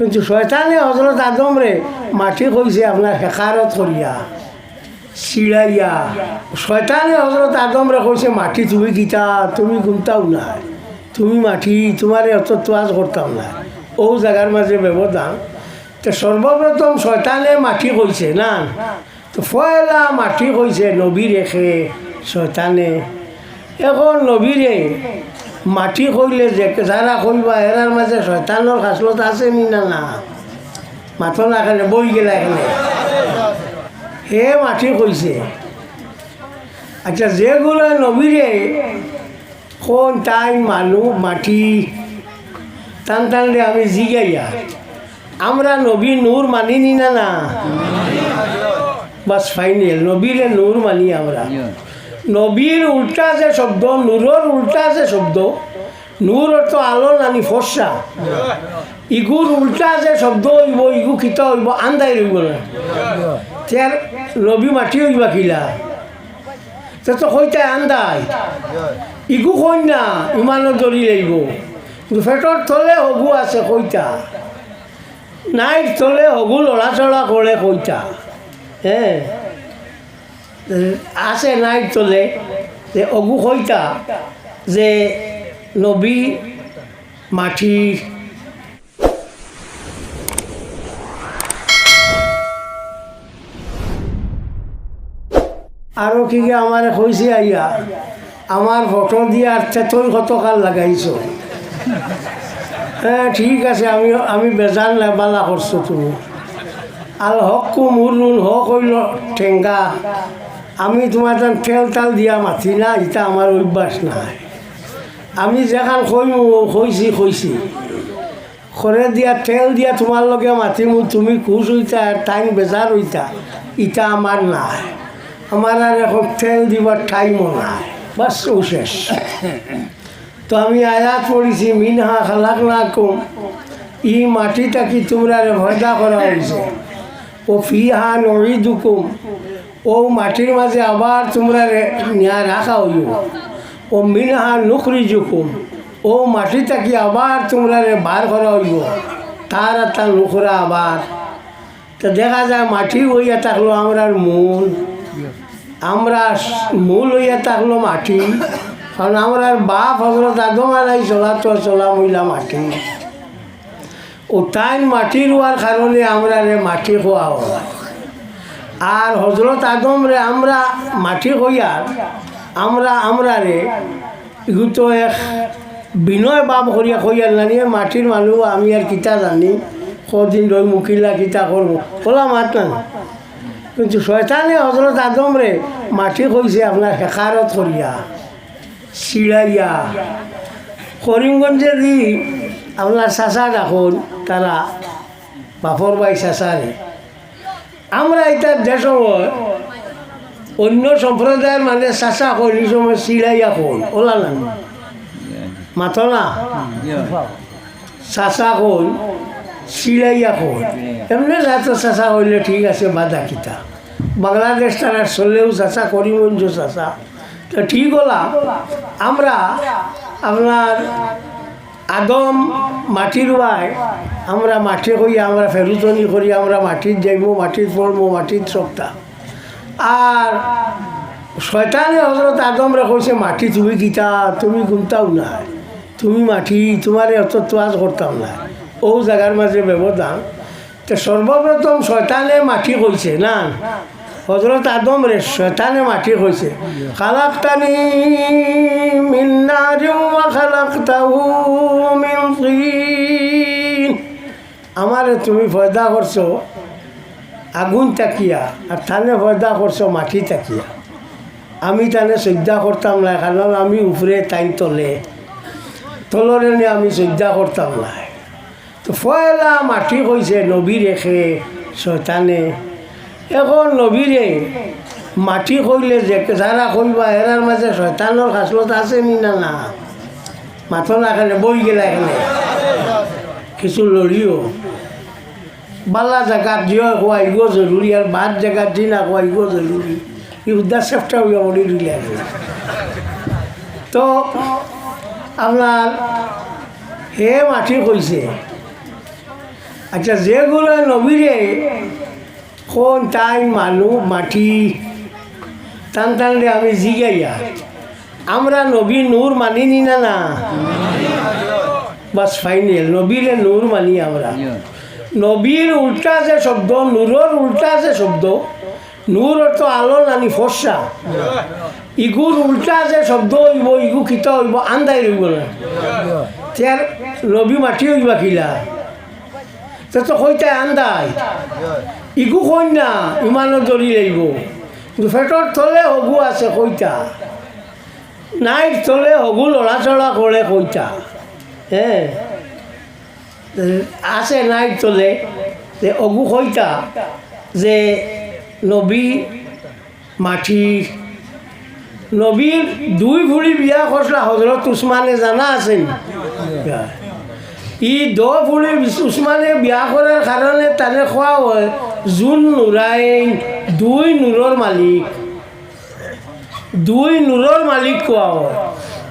কিন্তু শয়তানে হজরত আদম রে মাটি কইছে আপনার হেকারত করিয়া চিড়াইয়া শয়তানে হজরত আদম রে কইছে, মাটি তুমি গীতা তুমি গুমতাও না। তুমি মাটি, তোমার অত তোয়াজ করতাম না। ও জায়গার মাঝে ব্যবধান। তো সর্বপ্রথম শয়তানে মাটি কইছে, না? তো ফয়লা মাটি কইছে নবী রেখে শয়তানে। এখন নবীরে মাটি কইলে যে যারা কইবা এরার মাঝে শয়তানোর খাসলত আছে নি না? না মাথো না এখানে বই গেলা এখানে। হে মাটি কইছে। আচ্ছা যেগুলো নবীরে কোন টাইম মানুষ মাটি, টান টানলে আমি জিগাইয়া। আমরা নবী নূর মানি নি না? না বাস ফাইনাল নবীরে নূর মানি আমরা। নবীর উল্টা যে শব্দ, নূরর উল্টা যে শব্দ, নূর অর্থ আলো নানি ফর্সা। ইগুর উল্টা যে শব্দ হইব, ইগু খিত হইব আন্দাই রইব না। তার নবী মাটি হইবা খিলা তে তো কইতাই আন্দাই ইগু কই না ইমানো দরি লাগিব পেটর তলে হগু আছে কইতা। নাইট তলে হগু লড়াচড়া করে কইতা। হ্যাঁ আছে নাই চলে, যে অগু কইতা যে নবী মাটির আরও কি আমার কইছে আইয়া? আমার ফটো দিয়ে আর তেতল কতকাল লাগাইছ। হ্যাঁ ঠিক আছে, আমি আমি বেজান বালা করছ তুমি। আর হকু নুন হক হইল ঠেঙ্গা আমি তোমার তান তেল তাল দিয়া মাতি না এটা আমার অভ্যাস নাই। আমি যেখান কইম কইছি কইছি। খৰে দিয়া তেল দিয়া তোমাৰ লগে মাতি মোৰ তুমি খুচ হইতা টাইম বেজাৰ হইতা ইটা আমার নাই। আমার আর এখন তেল দিবার টাইমও নাই। বাস ও শেষ। তো আমি আয়াত পড়েছি মিনহা খালাক না কম ই মাটিটা কি তোমরা ভয়দা করা হয়েছে ও ফিহা নড়ি দুকুম ও মাটির মাঝে আবার তোমরা রাখা হইব ও মিনহা নুখরি জুকুম ও মাটি কি আবার তোমরা বার করা হইব তার আর তার নুখরা আবার। তো দেখা যায় মাটি হইয়া থাকল আমরার মূল। আমরা মূল হইয়া থাকল মাটি। কারণ আমরার বাপ হজরত আদম আলাই চলা তো চলা মহিলা মাটি। ও তাই মাটি রোয়ার কারণে আমরা মাটি খোয়া হয়। আর হজরত আদম রে আমরা মাটি হইয়ার আমরা আমরা রে তো এক বিনয় বাপ করিয়া কইয়ার জানি মাটির মানুষ আমি আর কিতা জানি, কদিন রই মুকিলা কিতা করব। কলা মাত না কিন্তু শয়তানে হজরত আদম রে মাটি কইছে আপনার হেকারত করিয়া চিড়াইয়া করিমগঞ্জে দি আপনার চাচা দেখুন, তারা বাপর ভাই চাচারে আমরা এটা সময় অন্য সম্প্রদায়ের মানে চাচা করি সময় চিড়াইয়া কোন ওলা না। না চাচা কোন চিড়াইয়া কোন এমনি যাতে চাচা হইলে ঠিক আছে বাধা কিতা। বাংলাদেশ তারা চলেও চাচা করিমগঞ্জ চাচা। তো ঠিক হলাম আমরা আপনার আদম মাটির রুয়ায় আমরা মাটি করি আমরা ফেরুতনি করি আমরা মাটির যাইব মাটির পড়ব মাটির সপ্তাহ আর শয়তানে হজরত আদম রে কইছে মাটি তুমি গীতা তুমি গুমতাও না তুমি মাটি তোমার অত তোয়াজ করতাম না ও জায়গার মাঝে ব্যবধান তো সর্বপ্রথম শয়তানে মাটি কইছে না? হজরত আদম রে শয়তানে মাটি কইছে খালাক্তানি মিন নারিন ওয়া খালাক্তাহু। মিন আমারে তুমি পয়দা করছ, আগুন তাকিয়া, আর থানে পয়দা করছ, মাটি তাকিয়া। আমি তানে শ্রদ্ধা করতাম না, কারণ আমি উপরে তাই তলে। তলরে নিয়ে আমি শ্রদ্ধা করতাম না। তো পয়লা মাটি কইছে নবী রেখে শয়তানে। এখন নবীরে মাটি কইলে যে যারা কইবা এরার মাঝে শয়তানোর খাসলত আছে নি না না মাথো এখানে বই গেলা এখানে কিছু লড়িও বালা দিও খুৱাইব জৰুৰী আৰু বাদ জেগাত দি নাখুৱাইব জৰুৰী। ই উদ্যাস চেষ্টা পড়ি দিলে তো আপনার হে মাটি কইছে আচ্ছা যেগুলো নবীরে কোন তাই মানুষ মাটি? টান টানলে আমি জিগাইয়া আমরা নবী নূর মানিনি না না? বাস ফাইনাল নবীরে নূর মানি আমরা। নবীর উল্টা যে শব্দ, নূরর উল্টা যে শব্দ নূর অর্থ আলো নানি ফর্সা। ইগুর উল্টা যে শব্দ হইব, ইগু খিত হইব আন্দাই রইব না। তার নবী মাটি হইবা খিলা তে তো কইতে আন্দাই ইগু কই না, ইমানত দরি লাগিব কিন্তু পেটর তলে হগু আছে কইতা। নাইট তলে হগু লড়াচড়া করে কইতা। হ্যাঁ আছে নাইট তলে যে অগু কইতা, যে নবী মাটির নবীর দুই ভুড়ি বিয়া করছিলা হজরত উসমানে জানা আছে ই দ ভুড়ি উসমানে বিয়া করার কারণে তানে খোৱা হয়, জোন নুরাইন দুই নূৰৰ মালিক। দুই নূৰৰ মালিক কোৱা হয়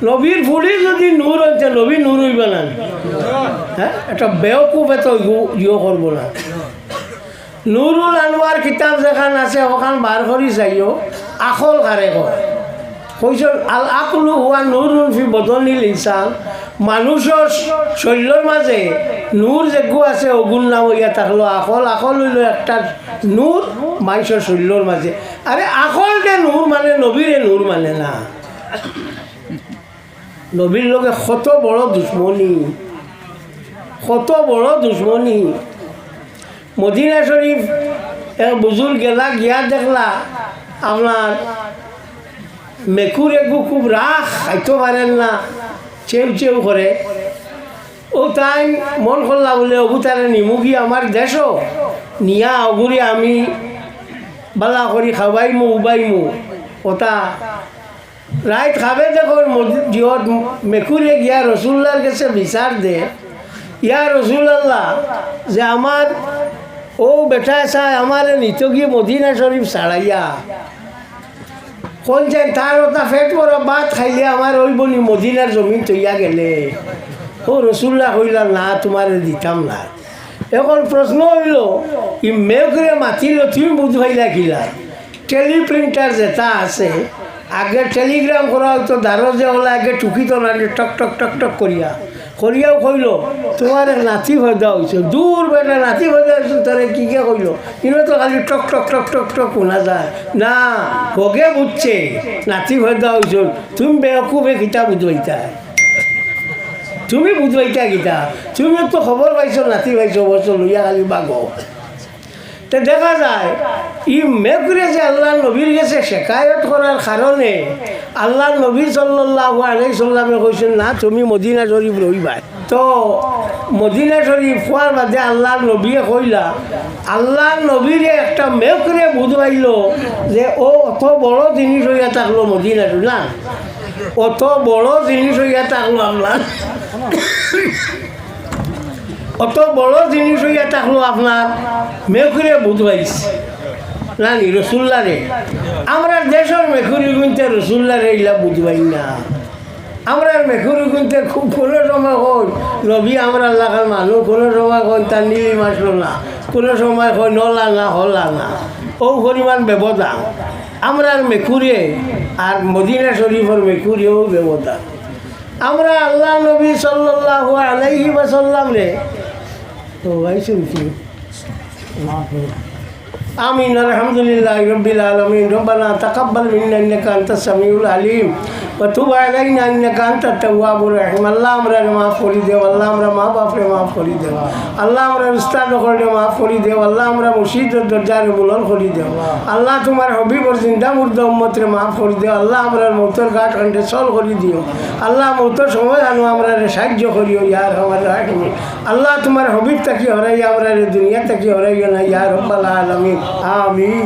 নবীর ফুড়ি যদি নূর হইতে নবী নূর হইবে না হ্যাঁ? একটা বেওকুফ এত ইয়ে করব না। নুরুল আনোয়ার কিতাব যেখান আছে ওখান বার কৰি চাইও আখল কাৰে কয়। কৈছ, আল আকলু হোৱা নুৰুল ফি বদনিল ইনচান মানুহৰ শৰীৰৰ মাজে নূৰ যেগু আছে, অগুণ নাম ইয়াত থাকল আখল। আখল হইল একটা নূর মানুষের শরীরের মাঝে আরে আখল যে নূর মানে না। নবীর লোকে কত বড় দুশ্মনী? কত বড় দুশ্মনী? মদিনা শরীফ এক বুজুর গেলা, গিয়া দেখলা আপনার মেকুর একু খুব রাখ খাইতে পারেন না চেউ চেউ করে ও তাই মন করলা বলে অগু তারে নিমুখি আমার দেশও নিয়া অগুরি আমি বালা করি খাবাইমু, উবাইমু। ওটা। রাইত খাবে দেখুন জিহত মেকুরে গিয়া রসুল্লার কাছে বিচার দে। ইয়া রসুল্লাহ, যে আমার, ও বেটা চাই, আমার নিত গিয়ে মদিনা শরীফ ছাড়াইয়া। কোন যে তার ওটা ফেট বড় ভাত খাইলে আমার ওই বনি মদিনার জমিন তৈয়া গেলে। ও রসুল্লাহ কইলা, না তোমার দিতাম না। এখন প্রশ্ন হইল, ই মেঘরে মাতিল তুমি বুঝবাইলা কিলা? টেলিপ্রিন্টার যেটা আছে, আগে টেলিগ্রাম করা হয়তো দারো যে হলে আগে টুকিত না টক টক টক টক করিয়া। করিয়াও কইল, তোমার নাতি ভয়দা হয়েছে দূর বেটা নাতি ভয়দা হয়েছে তারে কি কে কইল? কিন্তু তো খালি টক টক টক টক টক শোনা যায়। না, ভোগে বুঝছে, নাতি ভয়দা হয়েছে তুমি বেকুবে কিতা বুঝবাইতা? তুমি বুঝবাইতা কিতা? তুমি তো খবর পাইছো, নাতি পাইছো বছর লইয়া খালি বাগো তে দেখা যায়, ই মেঘরে যে আল্লাহ নবীর গেছে শেখায়ত করার কারণে আল্লাহ নবী সাল্লাহ আলাই সাল্লামে কৈছেন না, তুমি মদিনা শরীফ রইবা। তো মদিনা শরীফ হওয়ার বাদে আল্লাহ নবীয়ে কইলা, আল্লাহ নবীরে একটা মেঘরে বুঝবাইল যে ও অত বড় জিনিস হইয়া থাকল মদিনাটো না, অত বড় জিনিস হইয়া থাকল আপনার অত বড় জিনিস হইয়া থাকল আপনার মেঘুরে বুধবাইছে নানি, রসুল্লারে। আমরা দেশের মেঘুরি গুনতে রসুল্লারে এইলা বুঝবাই না। আমরা মেঘুরি গুনতে খুব কোনো সময় হই নবী আমরা লাগার মানুষ কোনো সময় হই তার নীলি মাসলো না কোনো সময় হয় নলা না, হলা না। ও পরিমাণ ব্যবধান। আমরা মেঘুরে আর মদিনা শরীফের মেঘুরিও ব্যবধান। আমরা আল্লাহ নবী সাল্লাহ আলাইহি ওয়াসাল্লাম রে তো ভাই শুনছি آمين الحمد لله رب العالمين ربنا تقبل منا إنك أنت السميع العليم তুবা গাই না না কান্তা তাওয়াবুর রহিম আল্লাহ আমরা রে মাফ করি দেও, আল্লাহ আমরা মা বাপরে মাফ করি দেও। আল্লাহ আমরা উস্তাদ করে মাফ করি দেও, আল্লাহ আমরা দরজা রে বুলন করি দেও। আল্লাহ তোমার হবিবর জিন্দা মুর্দ উম্মতরে মাফ করি দেও, আল্লাহ আমরা মৌতর গাঠ খন্ডে সল করি দিও। আল্লাহ মৌতর সময় আনো আমরা রে সাহায্য করিও ইয়ার আমার রাখবি আল্লাহ তোমার হবিব তাকি হরাই আমরা দুনিয়া তাকি হরাইও না ইয়ার রব্বাল আলমিন। আমিন।